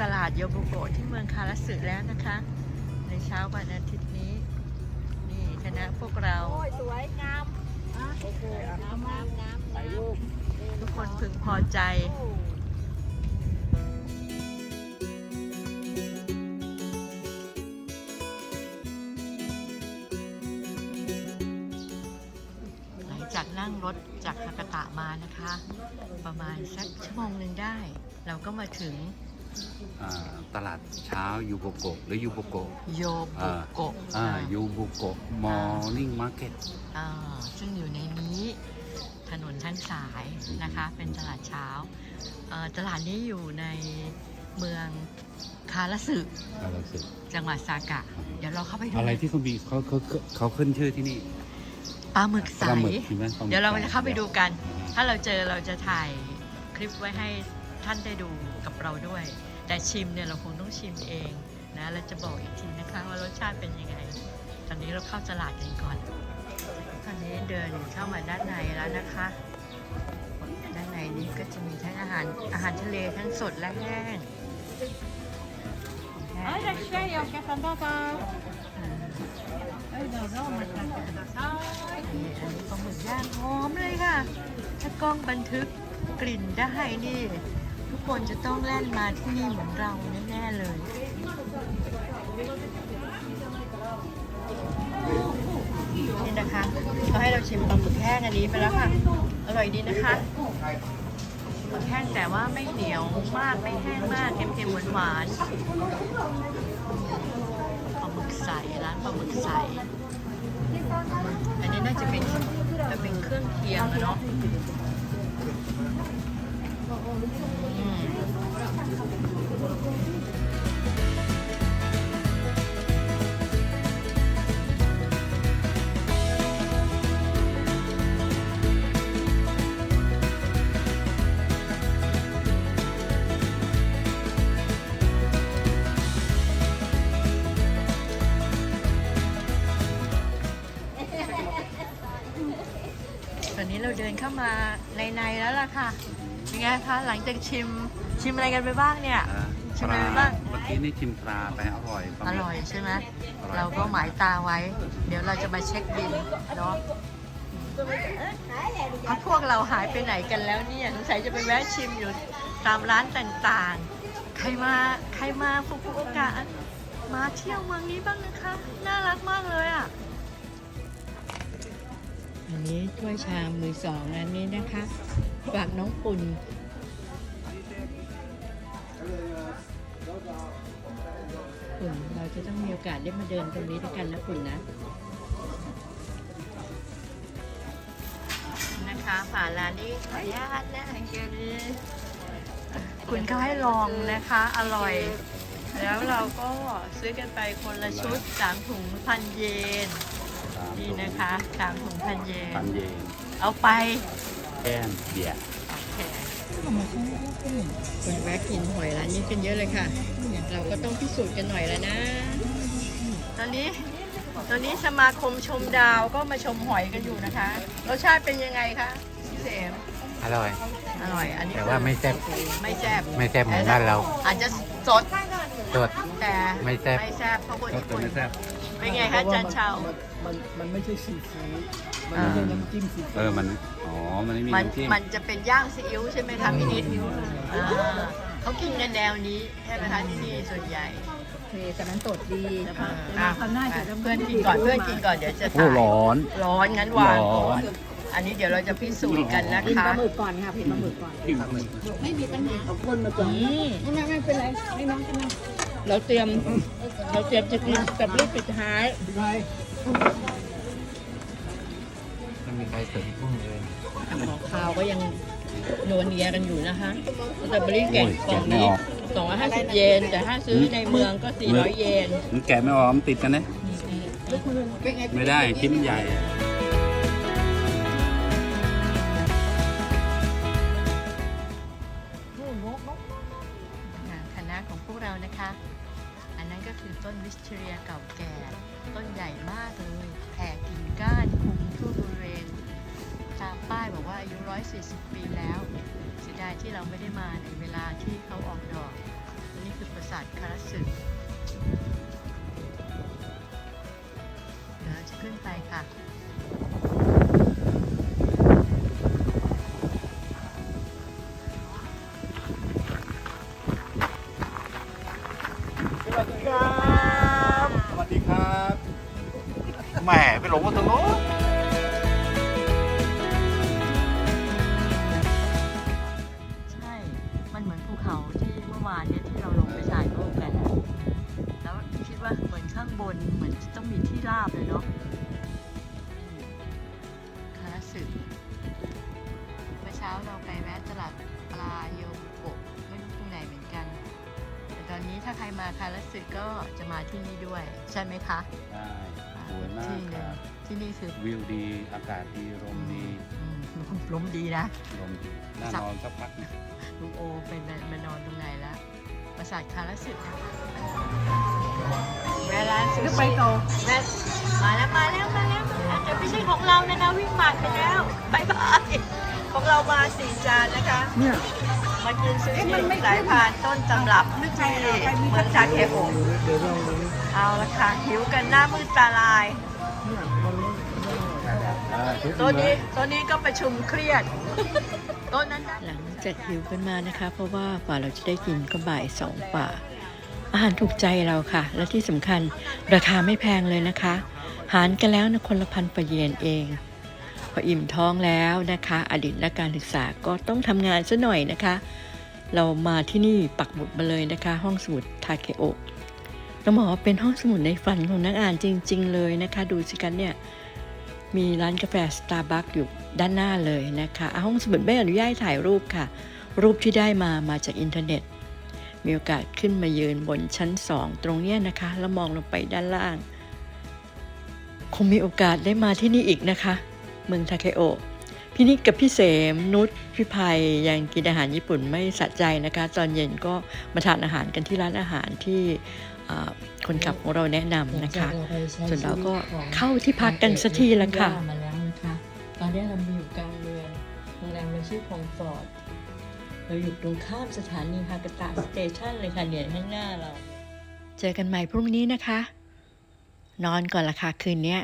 ตลาดโยบุโกะที่เมืองคาราสึแล้วนะคะ ในเช้าวันอาทิตย์นี้ นี่คณะพวกเรา โอ้ยสวยงามโอเคงามงามงามถ่ายรูปทุกคนพึงพอใจหลังจากนั่งรถจากฮากาตะมานะคะ ประมาณสักชั่วโมงหนึ่งได้ เราก็มาถึงอ่า ตลาดเช้ายูโบโกะหรือยูโบโกะโยบุโกะอ่าอ่ายูโบโกะมอร์นิ่งมาร์เก็ตอ่าซึ่งอยู่ในนี้ถนนชั้นสายนะคะ เป็นตลาดเช้าเอ่อตลาดนี้อยู่ในเมืองคาราสึอะไรสิจังหวัดซากะ เดี๋ยวเราเข้าไปดูอะไรที่เขามีเขาเขาเขาเขาขึ้นชื่อที่นี่ปลาหมึกใสปลาหมึกใช่ไหมปลาหมึกเดี๋ยวเราจะเข้าไปดูกันอืมถ้าเราเจอเราจะถ่ายคลิปไว้ให้ท่านได้ดูกับเราด้วย แต่ชิมเนี่ยเราคงต้องชิมเองนะเราจะบอกอีกทีนะคะว่ารสชาติเป็นยังไง ตอนนี้เราเข้าตลาดกันก่อน ตอนนี้เดินเข้ามาด้านในแล้วนะคะ ด้านในนี้ก็จะมีทั้งอาหารอาหารทะเลทั้งสดและแห้งแห้ง はいいらっしゃいお客さんどうぞ อ่า はいどうぞお待ちください นี่อันนี้ปลาหมึกย่างหอมเลยค่ะ ถ้ากล้องบันทึกกลิ่นได้นี่ ทุกคนจะต้องแล่นมาที่นี่เหมือนเราแน่ๆเลย นี่นะคะเขาให้เราชิมปลาหมึกแห้งอันนี้ไปแล้วค่ะ อร่อยดีนะคะหมึกแห้งแต่ว่าไม่เหนียวมากไม่แห้งมากเค็มๆหวานๆปลาหมึกใสร้านปลาหมึกใส อันนี้น่าจะเป็นจะเป็นเครื่องเคียงอะเนาะ ตอนนี้เราเดินเข้ามาในในๆแล้วล่ะค่ะ เป็นไงคะหลังจากชิมชิมอะไรกันไปบ้างเนี่ยอ่าชิปมอะไรลาไปบ้าง เมื่อกี้นี่ชิมปลาไปอร่อยปลาหอมึกร่อยใช่ไหมอร่อยเราก็หมายตาไว้ เดี๋ยวเราจะมาเช็คบินเนาะเพราะพวกเราหายไปไหนกันแล้วเนี่ยสงสัยจะไปแวะชิมอยู่ตามร้านต่างๆ ใครมาใครมาฟุกุโอกะมาเที่ยวเมืองนี้บ้างนะคะ น่ารักมากเลยอะอันนี้ถ้วยชามมือสองอันนี้นะคะ ฝากน้องปุ่นปุ่นเราจะต้องมีโอกาสได้มาเดินตรงนี้ด้วยกันนะปุ่นนะ นะคะผ่านร้านนี้ขออนุญาตนะเชิญคุณเขาให้ลองนะคะ อร่อย แล้วเราก็ซื้อกันไปคนละชุดสามถุงพันเยนสามนี่นะคะสามถุงพันเยน พันเยน เอาไปแก้มเบียร์โอเคคนแวะกินหอยร้านนี้กันเยอะเลยค่ะ เราก็ต้องพิสูจน์กันหน่อยแล้วนะ ตอนนี้ ตอนนี้สมาคมชมดาวก็มาชมหอยกันอยู่นะคะ รสชาติเป็นยังไงคะพี่เสมอร่อย อร่อย อันนี้แต่ว่าไม่แซ่บ ไม่แซ่บไม่แซ่บเหมือนบ้านเรา อาจจะสด สด แต่ไม่แซ่บ ไม่แซ่บเพราะคนก็ญี่ตัวปุ่นไม่แซ่บเป็นไงคะจันเชามันมันไม่ใช่ซีฟู้ดมันอ่าไม่ใช่น้ำจิ้มซีฟู้ด เออมันอ๋อมันไม่มีมันน้ำจิ้มมันจะเป็นย่างซีอิ๊วใช่ไหมคะพี่นิดอ่าเขากินกันแนวนี้ใช่ไหมคะที่นี่ส่วนใหญ่โอเคแต่มันสดดีอะเพื่อนกินก่อนเพื่อนกินก่อนเดี๋ยวจะโอ้ถ่ายร้อน ร้อนงั้นวางร้ก่ออนนอันนี้เดี๋ยวเราจะพิสูจน์กันนะกินคะปลาหมึกก่อนค่ะเผ็ดปลาหมึกก่อนจิ้มปลาหมึกไม่มีปัญหาเอาก้นมาก่อนอืมไม่ไม่เป็นไรให้น้องกินนะ เราเตรียม เราเตรียมจะกินกับลูกปิดท้ายใช่ไม่มีใครเสิร์ฟกุ้งเลยหมอคาวก็ยังนวเนียกันอยู่นะคะสตรอเบอรี่แกะกล่องนี้250เยน แต่ถ้าซื้อในเมืองก็400เยนมันแกะไม่ออกมันติดกันนะเป็นไงไม่ได้ชิ้นใหญ่ นะคะ อันนั้นก็คือต้นวิสเทเรียเก่าแก่ ต้นใหญ่มากเลยแผ่กิ่งก้านคุมทั่วบริเวณ ตามป้ายบอกว่าอายุ 140 ปีแล้วเสียดายที่เราไม่ได้มาในเวลาที่เขาออกดอกนี่คือปราสาทคาราสึเดี๋ยวจะขึ้นไปค่ะ สวัสดีครับแหมไปหลงมาตรงโน้นใช่ มันเหมือนภูเขาที่เมื่อวานเนี่ยที่เราลงไปถ่ายรูปกันอะแล้วคิดว่าเหมือนข้างบนเหมือนจะต้องมีที่ราบเลยเนาะ อนนี้ถ้าใครมาคาราสึก็จะมาที่นี่ด้วย ใช่ไหมคะได้สวยมากที่หคนึ่งรับที่นี่คือวิวดีอากาศดีลมดีอืมลมดีนะ ลมดีน่านอนสักพักหนึ่งลุงโอเป็นมานอนตรงไหนแล้วปราสาทคาราสึแวะร้านซูชิไปโตแวะมาแล้วมาแล้วมาแล้วมาแล้วแต่ไม่ใช่ของเรานะนะวิ่งผ่านไปแล้วบายบายของเรามาสี่จานนะคะ เนี่ย มากินซูชิสายพานต้นตำรับที่เมืองทาเคโอะเดี๋ยวเราเอาละค่ะหิวกันหน้ามืดตาลายเนี่ยมันไม่อ่าชุดตัวนี้ตัวนี้ก็ประชุมเครียดต้นนั้นหลังจากหิวกันมานะคะ เพราะว่ากว่าเราจะได้กินก็บ่ายสองกว่า อาหารถูกใจเราค่ะ และที่สำคัญราคาไม่แพงเลยนะคะ หารกันแล้วนะคนละพันประเยนเอง ออิ่มท้องแล้วนะคะ อดีตนักการศึกษาก็ต้องทำงานซะหน่อยนะคะ เรามาที่นี่ปักหมุดมาเลยนะคะ ห้องสมุดทาเคโอต้องบอกว่าเป็นห้องสมุดในฝันของนักอ่านจริง ๆ เลยนะคะ ดูสิกันเนี่ยมีร้านกาแฟสตาร์บัคอยู่ด้านหน้าเลยนะคะอะห้องสมุดไม่อนุญาตถ่ายรูปค่ะ รูปที่ได้มามาจากอินเทอร์เน็ต มีโอกาสขึ้นมายืนบนชั้นสองตรงเนี้ยนะคะ แล้วมองลงไปด้านล่าง คงมีโอกาสได้มาที่นี่อีกนะคะ เมืองทาเคโอะพี่นิกกับพี่เสมนุชพี่ภัยยังกินอาหารญี่ปุ่นไม่สะใจนะคะ ตอนเย็นก็มาทานอาหารกันที่ร้านอาหารที่อ่าคนขับของเราแนะนำนะคะ ส่วนเราก็เข้าที่พักกันสักทีละค่ะมาแล้วนะคะตอนนี้เรามาอยู่กลางเมืองโรงแรมเราชื่อคองฟอร์ดเราอยู่ตรงข้ามสถานีฮากาตะสเตชันเลยค่ะเนี่ยข้างหน้าเรา เจอกันใหม่พรุ่งนี้นะคะ นอนก่อนละค่ะคืนเนี้ย